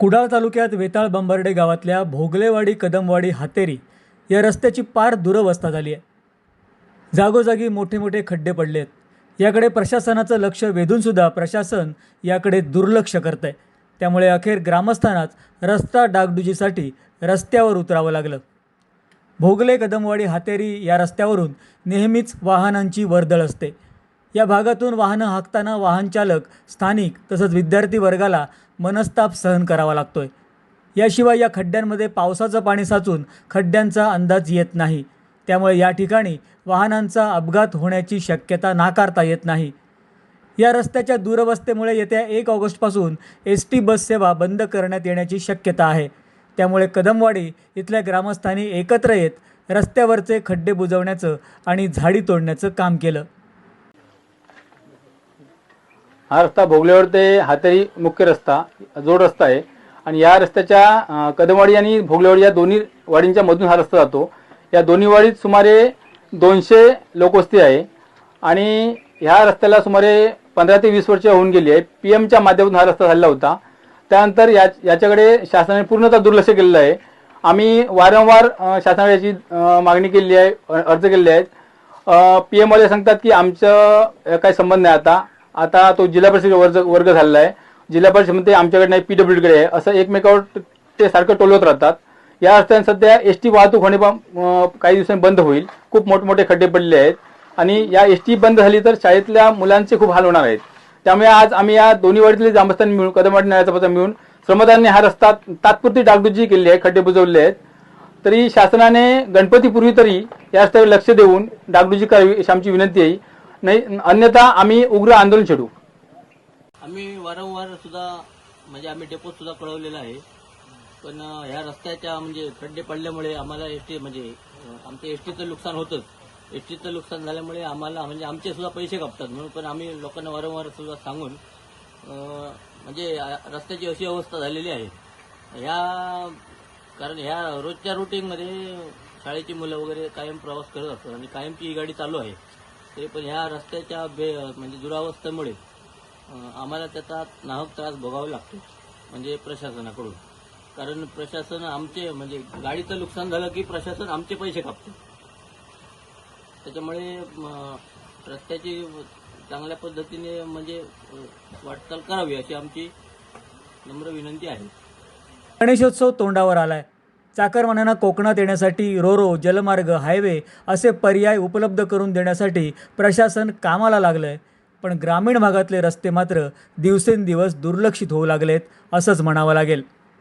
कुडाळ तालुक्यात वेताळ बंबर्डे गावातल्या भोगलेवाडी कदमवाडी हातेरी या रस्त्याची पार दुरवस्था झाली आहे. जागोजागी मोठे मोठे खड्डे पडले आहेत याकडे प्रशासनाचं लक्ष वेधूनसुद्धा प्रशासन याकडे दुर्लक्ष करतं आहे त्यामुळे अखेर ग्रामस्थांनाच रस्ता डागडुजीसाठी रस्त्यावर उतरावं लागलं. भोगले कदमवाडी हातेरी या रस्त्यावरून नेहमीच वाहनांची वर्दळ असते. या भागातून वाहनं हाकताना वाहनचालक स्थानिक तसंच विद्यार्थी वर्गाला मनस्ताप सहन करावा लागतोय. याशिवाय या खड्ड्यांमध्ये पावसाचं पाणी साचून खड्ड्यांचा अंदाज येत नाही. त्यामुळे या ठिकाणी वाहनांचा अपघात होण्याची शक्यता नाकारता येत नाही. या रस्त्याच्या दुरवस्थेमुळे येत्या एक ऑगस्टपासून एस टी बस सेवा बंद करण्यात येण्याची शक्यता आहे. त्यामुळे कदमवाडी इथल्या ग्रामस्थांनी एकत्र येत रस्त्यावरचे खड्डे बुजवण्याचं आणि झाडी तोडण्याचं काम केलं. हा रस्ता भोगल्यावर ते हातरी मुख्य रस्ता जोड रस्ता आहे. आणि या रस्त्याच्या कदमवाडी आणि भोगलेवाडी या दोन्ही वाडींच्या मधून हा रस्ता जातो. या दोन्ही वाडीत सुमारे दोनशे लोकवस्ती आहे. आणि ह्या रस्त्याला सुमारे पंधरा ते वीस वर्ष होऊन गेली आहे. पी एमच्या माध्यमातून हा रस्ता झालेला होता. त्यानंतर या याच्याकडे शासनाने पूर्णतः दुर्लक्ष केलेलं आहे. आम्ही वारंवार शासनाकडे याची मागणी केलेली आहे अर्ज केलेले आहेत. पी एमवाले सांगतात की आमचं काही संबंध नाही आता. आता तो जिल्हा परिषद वर्ग वर्ग झालेला आहे. जिल्हा परिषद म्हणते आमच्याकडे नाही पीडब्ल्यूडीकडे आहे. असं एकमेकावर ते सारखं टोलवत राहतात. या रस्त्याने सध्या एस टी वाहतूक होणे काही दिवसांनी बंद होईल. खूप मोठमोठे खड्डे पडले आहेत. आणि या एस टी बंद झाली तर शाळेतल्या मुलांचे खूप हाल होणार आहेत. त्यामुळे आज आम्ही या दोन्ही वाडीतले ग्रामस्थांनी मिळून कदमवाडी न्यायाचा पत्र मिळून श्रमदानाने हा रस्ता तात्पुरती डागडुजी केली आहे खड्डे बुजवले आहेत. तरी शासनाने गणपतीपूर्वी तरी या रस्त्यावर लक्ष देऊन डागडुजी करावी अशी आमची विनंती आहे. नाही अन्यथा आम्ही उग्र आंदोलन छेडू. आम्ही वारंवार सुद्धा म्हणजे आम्ही डेपोत सुद्धा कळवलेला आहे. पण ह्या रस्त्याच्या म्हणजे खड्डे पडल्यामुळे आम्हाला एसटी म्हणजे आमचं एसटीचं नुकसान होतंच. एसटीचं नुकसान झाल्यामुळे आम्हाला म्हणजे आमचे सुद्धा पैसे कापतात म्हणून पण आम्ही लोकांना वारंवार सुद्धा सांगून म्हणजे रस्त्याची अशी अवस्था झालेली आहे. ह्या कारण ह्या रोजच्या रुटीनमध्ये शाळेची मुलं वगैरे कायम प्रवास करत असतात आणि कायमची ही गाडी चालू आहे. ते पण ह्या रस्त्याच्या बे म्हणजे दुरावस्थेमुळे आम्हाला त्याचा नाहक त्रास भोगावा लागतो म्हणजे प्रशासनाकडून. कारण प्रशासन आमचे म्हणजे गाडीचं नुकसान झालं की प्रशासन आमचे पैसे कापते. त्याच्यामुळे रस्त्याची चांगल्या पद्धतीने म्हणजे वाटचाल करावी अशी आमची नम्र विनंती आहे. गणेशोत्सव तोंडावर आलाय. चाकरमान्यांना कोकणात येण्यासाठी रोरो जलमार्ग हायवे असे पर्याय उपलब्ध करून देण्यासाठी प्रशासन कामाला लागलं आहे पण ग्रामीण भागातले रस्ते मात्र दिवसेंदिवस दुर्लक्षित होऊ लागलेत असंच म्हणावं लागेल.